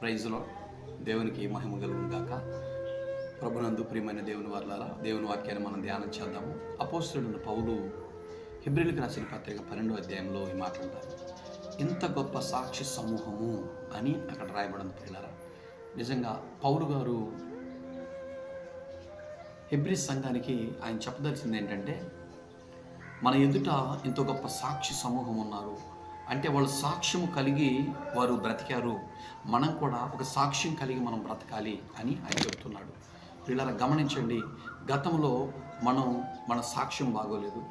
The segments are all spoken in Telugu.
ప్రైజ్లో దేవునికి మహిమ కలుగును గాక. ప్రభునందు ప్రియమైన దేవుని వర్లారా దేవుని వాక్యాన్ని మనం ధ్యానం చేద్దాము. అపోస్తుడున్న పౌలు హిబ్రిల్కి రాసిన పత్రిక పన్నెండో అధ్యాయంలో ఈ మాట్లాడతారు ఇంత గొప్ప సాక్షి సమూహము అని అక్కడ రాయబడింది పిల్లరా నిజంగా పౌలు గారు హెబ్రి సంఘానికి ఆయన చెప్పదలసింది ఏంటంటే మన ఎదుట ఇంత గొప్ప సాక్షి సమూహం ఉన్నారు. అంటే వాళ్ళు సాక్ష్యము కలిగి వారు బ్రతికారు. మనం కూడా ఒక సాక్ష్యం కలిగి మనం బ్రతకాలి అని ఆయన చెబుతున్నాడు వీళ్ళ గమనించండి గతంలో మనం మన సాక్ష్యం బాగోలేదు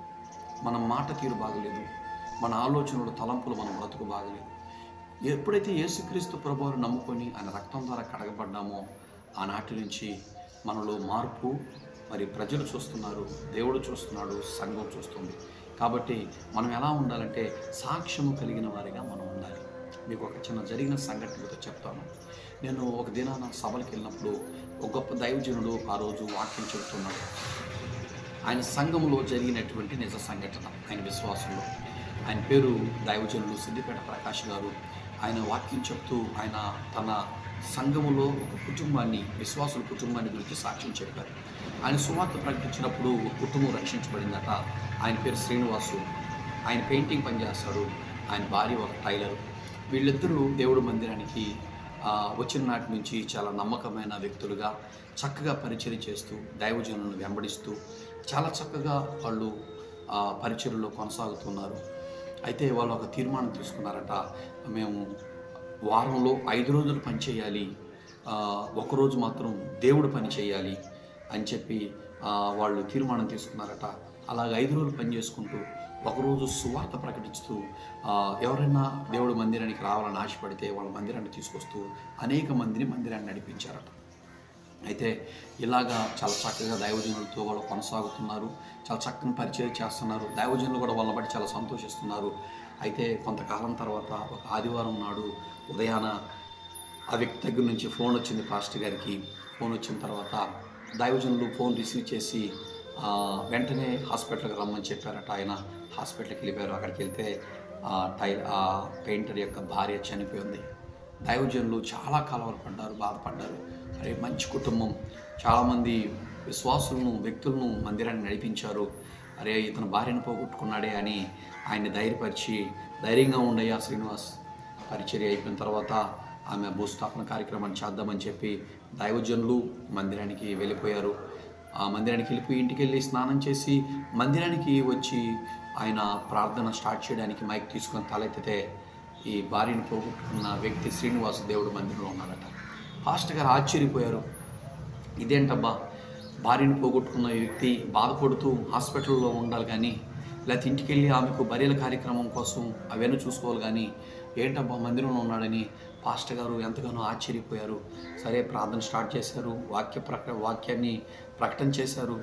మన మాట తీరు బాగలేదు మన ఆలోచనలు తలంపులు మన బ్రతుకు బాగలేదు. ఎప్పుడైతే యేసుక్రీస్తు ప్రభువారు నమ్ముకొని ఆయన రక్తం ద్వారా కడగబడ్డామో ఆనాటి నుంచి మనలో మార్పు మరి ప్రజలు చూస్తున్నారు దేవుడు చూస్తున్నాడు సంఘం చూస్తుంది. కాబట్టి మనం ఎలా ఉండాలంటే సాక్ష్యము కలిగిన వారిగా మనం ఉండాలి. మీకు ఒక చిన్న జరిగిన సంఘటనతో చెప్తాను. నేను ఒక దినాన సభలకు వెళ్ళినప్పుడు ఒక గొప్ప దైవజనుడు ఆ రోజు వాక్యం చెబుతున్నాడు. ఆయన సంఘములో జరిగినటువంటి నిజ సంఘటన ఆయన విశ్వాసంలో. ఆయన పేరు దైవజనులు సిద్దిపేట ప్రకాష్ గారు. ఆయన వాక్యం చెప్తూ ఆయన తన సంఘములో ఒక కుటుంబాన్ని విశ్వాసుల కుటుంబాన్ని గురించి సాక్ష్యం చెప్పారు. ఆయన సువార్త ప్రకటించినప్పుడు ఒక కుటుంబం రక్షించబడిందట. ఆయన పేరు శ్రీనివాసు. ఆయన పెయింటింగ్ పనిచేస్తాడు. ఆయన భార్య ఒక టైలర్. వీళ్ళిద్దరూ దేవుడు మందిరానికి వచ్చిన నాటి నుంచి చాలా నమ్మకమైన వ్యక్తులుగా చక్కగా పరిచయం చేస్తూ దైవజనులను వెంబడిస్తూ చాలా చక్కగా వాళ్ళు పరిచయలో కొనసాగుతున్నారు. అయితే వాళ్ళు ఒక తీర్మానం తీసుకున్నారట. మేము వారంలో ఐదు రోజులు పని చేయాలి. ఒకరోజు మాత్రం దేవుడు పని చేయాలి అని చెప్పి వాళ్ళు తీర్మానం తీసుకున్నారట. అలాగ ఐదు రోజులు పని చేసుకుంటూ ఒకరోజు సువార్త ప్రకటిస్తూ ఎవరైనా దేవుడు మందిరానికి రావాలని ఆశపడితే వాళ్ళ మందిరాన్ని తీసుకొస్తూ అనేక మందిని మందిరాన్ని నడిపించారట. అయితే ఇలాగా చాలా చక్కగా దైవజనులతో వాళ్ళు కొనసాగుతున్నారు. చాలా చక్కని పరిచయం చేస్తున్నారు. దైవజనులు కూడా వాళ్ళని బట్టి చాలా సంతోషిస్తున్నారు. అయితే కొంతకాలం తర్వాత ఒక ఆదివారం నాడు ఉదయాన ఆ వ్యక్తి దగ్గర నుంచి ఫోన్ వచ్చింది పాస్టర్ గారికి. ఫోన్ వచ్చిన తర్వాత దైవజనులు ఫోన్ రిసీవ్ చేసి వెంటనే హాస్పిటల్కి రమ్మని చెప్పారట. ఆయన హాస్పిటల్కి వెళ్ళిపోయారు. అక్కడికి వెళ్తే టై ఆ పెయింటర్ యొక్క భార్య చనిపోయింది. దైవజనులు చాలా కలవరపడ్డారు బాధపడ్డారు. అరే మంచి కుటుంబం. చాలామంది విశ్వాసులను వ్యక్తులను మందిరాన్ని నడిపించారు. అరే ఇతను భార్యను పోగొట్టుకున్నాడే అని ఆయన్ని ధైర్యపరిచి ధైర్యంగా ఉండయ్యా శ్రీనివాస్. పరిచర్య అయిపోయిన తర్వాత ఆమె భూస్థాపన కార్యక్రమాన్ని చేద్దామని చెప్పి దైవజనులు మందిరానికి వెళ్ళిపోయారు. ఆ మందిరానికి వెళ్ళిపోయి ఇంటికి వెళ్ళి స్నానం చేసి మందిరానికి వచ్చి ఆయన ప్రార్థన స్టార్ట్ చేయడానికి మైక్ తీసుకొని తలెత్తితే ఈ భార్యను పోగొట్టుకున్న వ్యక్తి శ్రీనివాస దేవుడు మందిరంలో ఉన్నాడట. పాస్టర్ గారు ఆశ్చర్యపోయారు. ఇదేంటబ్బా? భార్యను పోగొట్టుకున్న వ్యక్తి బాధపడుతూ హాస్పిటల్లో ఉండాలి కానీ లేకపోతే ఇంటికి వెళ్ళి ఆమెకు బర్రెల కార్యక్రమం కోసం అవన్నీ చూసుకోవాలి కానీ ఏంటబ్బా మందిరంలో ఉన్నాడని పాస్టర్ గారు ఎంతగానో ఆశ్చర్యపోయారు. సరే ప్రార్థన స్టార్ట్ చేశారు. వాక్య ప్రక వాక్యాన్ని ప్రకటన చేశారు.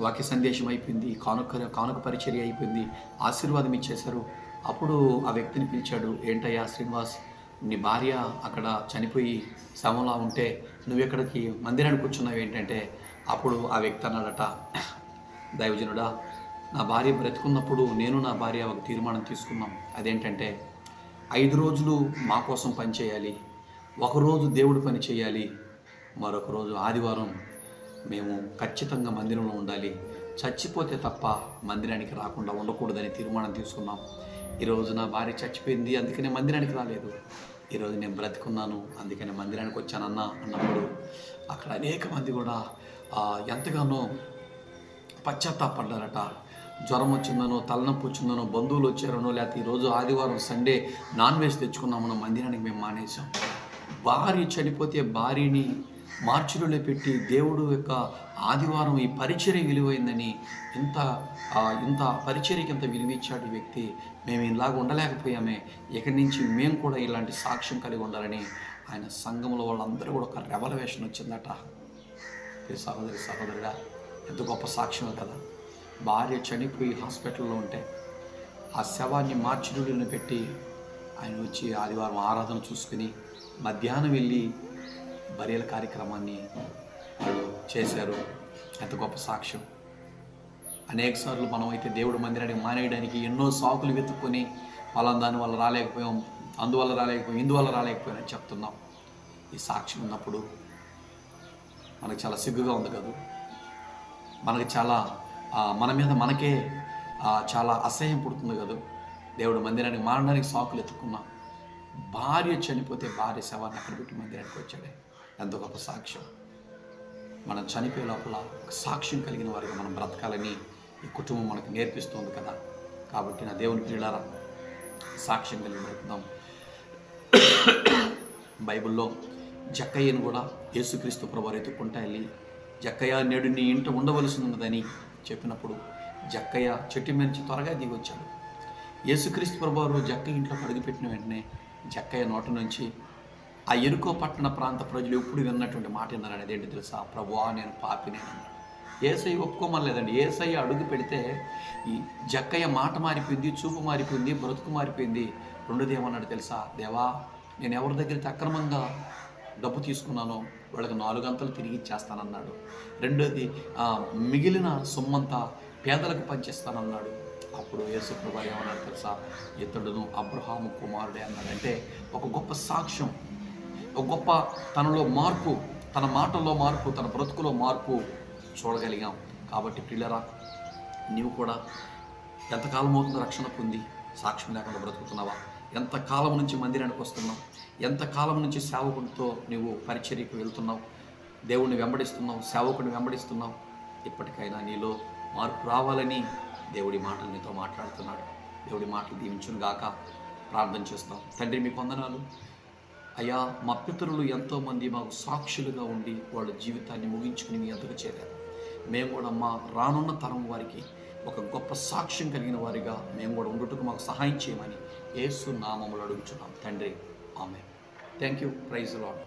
వాక్య సందేశం అయిపోయింది. కానుక కానుక పరిచర్య అయిపోయింది. ఆశీర్వాదం ఇచ్చేశారు. అప్పుడు ఆ వ్యక్తిని పిలిచాడు ఏంటయ్యా శ్రీనివాస్ నీ భార్య అక్కడ చనిపోయి శవంలా ఉంటే నువ్వు ఎక్కడికి మందిరానికి కూర్చున్నావు ఏంటంటే అప్పుడు ఆ వ్యక్తి అన్నాడట దైవజనుడా నా భార్య బ్రతుకున్నప్పుడు నేను నా భార్య ఒక తీర్మానం తీసుకున్నాం. అదేంటంటే ఐదు రోజులు మా కోసం పని చేయాలి ఒకరోజు దేవుడు పని చేయాలి మరొక రోజు ఆదివారం మేము ఖచ్చితంగా మందిరంలో ఉండాలి. చచ్చిపోతే తప్ప మందిరానికి రాకుండా ఉండకూడదని తీర్మానం తీసుకున్నాం. ఈరోజు నా భార్య చచ్చిపోయింది అందుకనే మందిరానికి రాలేదు. ఈరోజు నేను బ్రతుకున్నాను అందుకనే మందిరానికి వచ్చానన్న అన్నప్పుడు అక్కడ అనేక మంది కూడా ఎంతగానో పశ్చాత్తాపడ్డారట. జ్వరం వచ్చిందనో తలనొప్పి వచ్చిందనో బంధువులు వచ్చారనో లేకపోతే ఈరోజు ఆదివారం సండే నాన్ వెజ్ తెచ్చుకున్నామనో మందిరానికి మేము మానేసాం భార్య చనిపోతే భార్యని మార్చులలో పెట్టి దేవుడు యొక్క ఆదివారం ఈ పరిచర్య విలువైందని ఇంత ఇంత పరిచర్యకి ఇంత విలువిచ్చాడు వ్యక్తి. మేము ఇలాగ ఉండలేకపోయామే. ఇక్కడి నుంచి మేము కూడా ఇలాంటి సాక్ష్యం కలిగి ఉండాలని ఆయన సంఘంలో వాళ్ళందరూ కూడా ఒక రెవల్యూషన్ వచ్చిందట. సహోదరి సహోదరుడా ఎంత గొప్ప సాక్ష్యం కదా. భార్య చనిపోయి హాస్పిటల్లో ఉంటే ఆ శవాన్ని మార్చిడులను పెట్టి ఆయన వచ్చి ఆదివారం ఆరాధన చూసుకుని మధ్యాహ్నం వెళ్ళి బరియల కార్యక్రమాన్ని వాళ్ళు చేశారు. ఎంత గొప్ప సాక్ష్యం. అనేక సార్లు మనమైతే దేవుడు మందిరానికి మానేయడానికి ఎన్నో సాకులు వెతుక్కొని వాళ్ళని దాని వల్ల రాలేకపోయాం అందువల్ల రాలేకపోయాం ఇందువల్ల రాలేకపోయాం అని చెప్తున్నాం. ఈ సాక్ష్యం ఉన్నప్పుడు మనకు చాలా సిగ్గుగా ఉంది కదా. మనకి చాలా మన మీద మనకే చాలా అసహ్యం పుడుతుంది కదా. దేవుడు మందిరానికి మారడానికి సాకులు ఎత్తుకున్నా భార్య చనిపోతే భార్య శవాన్ని అక్కడ పెట్టి మందిరానికి వచ్చాడే. ఎంతో గొప్ప సాక్ష్యం. మనం చనిపోయే లోపల సాక్ష్యం కలిగిన వారికి మనం బ్రతకాలని ఈ కుటుంబం మనకు నేర్పిస్తుంది కదా. కాబట్టి నా దేవుని పిల్లారా సాక్ష్యం కలిగి బ్రతుకుదాం. బైబిల్లో జక్కయ్యను కూడా యేసుక్రీస్తు ప్రభువారు ఎత్తుకుంటా వెళ్ళి జక్కయ్య నేడు నీ ఇంట ఉండవలసి చెప్పినప్పుడు జక్కయ్య చెట్టు మీద నుంచి త్వరగా దిగొచ్చాడు. యేసుక్రీస్తు ప్రభువారు జక్క ఇంట్లో అడుగుపెట్టిన వెంటనే జక్కయ్య నోట నుంచి ఆ ఎరుకో పట్టణ ప్రాంత ప్రజలు ఎప్పుడు విన్నటువంటి మాట విన్నారని అదేంటి తెలుసా? ప్రభువా నేను పాపినే అన్నాడు ఏసయ్య ఒప్పుకోమలేదండి ఏసయ్య అడుగు పెడితే ఈ జక్కయ్య మాట మారిపోయింది చూపు మారిపోయింది బ్రతుకు మారిపోయింది. రెండోది ఏమన్నాడు తెలుసా? దేవా నేను ఎవరి దగ్గరికి అక్రమంగా డబ్బు తీసుకున్నానో వాళ్ళకి నాలుగు అంతలు తిరిగి ఇచ్చేస్తానన్నాడు. రెండోది మిగిలిన సొమ్మంతా పేదలకు పనిచేస్తానన్నాడు అప్పుడు యేసుప్రభు ఏమన్నాడు తెలుసా? ఇతడును అబ్రహాము కుమారుడే అన్నాడంటే ఒక గొప్ప సాక్ష్యం ఒక గొప్ప తనలో మార్పు తన మాటల్లో మార్పు తన బ్రతుకులో మార్పు చూడగలిగాం. కాబట్టి పిల్లరా నీవు కూడా ఎంతకాలం అవుతుందో రక్షణ పొంది సాక్ష్యం లేకుండా బ్రతుకుతున్నావా? ఎంత కాలం నుంచి మందిరానికి వస్తున్నావు? ఎంత కాలం నుంచి సేవకుడితో నీవు పరిచర్యకు వెళ్తున్నావు? దేవుణ్ణి వెంబడిస్తున్నావు సేవకుడిని వెంబడిస్తున్నావు. ఇప్పటికైనా నీలో మార్పు రావాలని దేవుడి మాటలు నీతో మాట్లాడుతున్నాడు. దేవుడి మాటలు దీవించును గాక. ప్రార్థన చేస్తాం. తండ్రి మీకు వందనాలు. అయ్యా మా పితరులు ఎంతోమంది మాకు సాక్షులుగా ఉండి వాళ్ళ జీవితాన్ని ముగించుకుని మీ ఎంతకు చేరారు. మేము కూడా మా రానున్న తరం వారికి ఒక గొప్ప సాక్ష్యం కలిగిన వారిగా మేము కూడా ఉండుటకు మాకు సహాయం చేయమని ఏసు నామములు అడుగుచున్నాం. తండ్రి ఆమె థ్యాంక్ యూ ప్రైజ్ లాడ్